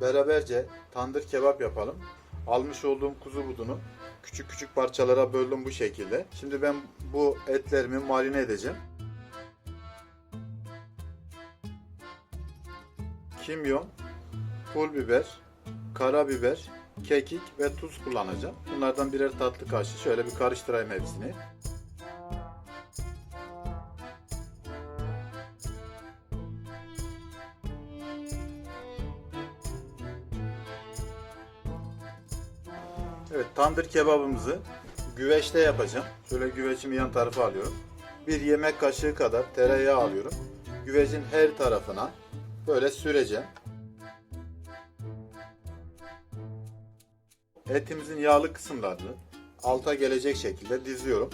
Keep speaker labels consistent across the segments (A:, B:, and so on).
A: beraberce tandır kebap yapalım. Almış olduğum kuzu budunu küçük küçük parçalara böldüm bu şekilde. Şimdi ben bu etlerimi marine edeceğim. Kimyon, pul biber, karabiber, kekik ve tuz kullanacağım. Bunlardan birer tatlı kaşığı şöyle bir karıştırayım hepsini. Evet, tandır kebabımızı güveçte yapacağım. Şöyle güveçimi yan tarafa alıyorum. Bir yemek kaşığı kadar tereyağı alıyorum. Güvecin her tarafına böyle süreceğim. Etimizin yağlı kısımlarını alta gelecek şekilde diziyorum.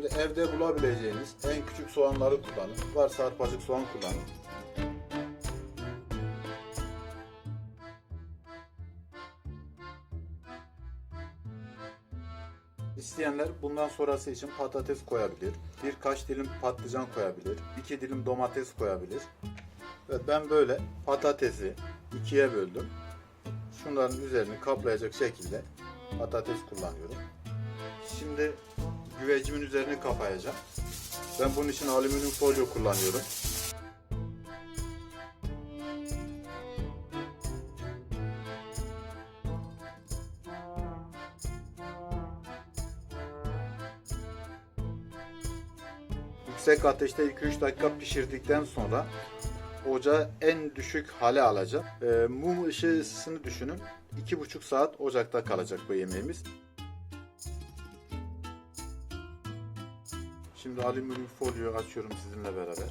A: Şimdi evde bulabileceğiniz en küçük soğanları kullanın. Varsa arpacık soğan kullanın. İsteyenler bundan sonrası için patates koyabilir. Birkaç dilim patlıcan koyabilir. iki dilim domates koyabilir. Evet ben böyle patatesi ikiye böldüm. Şunların üzerini kaplayacak şekilde patates kullanıyorum. Şimdi güvecimin üzerini kapayacağım. Ben bunun için alüminyum folyo kullanıyorum. Yüksek ateşte 2-3 dakika pişirdikten sonra ocağı en düşük hale alacağım. Ee, mum ışısını düşünün. 2,5 saat ocakta kalacak bu yemeğimiz. Şimdi alüminyum folyoyu açıyorum sizinle beraber.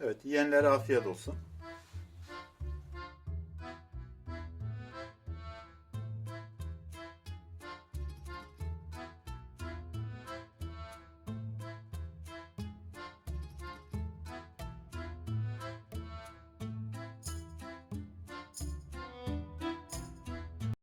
A: Evet, yiyenlere afiyet olsun.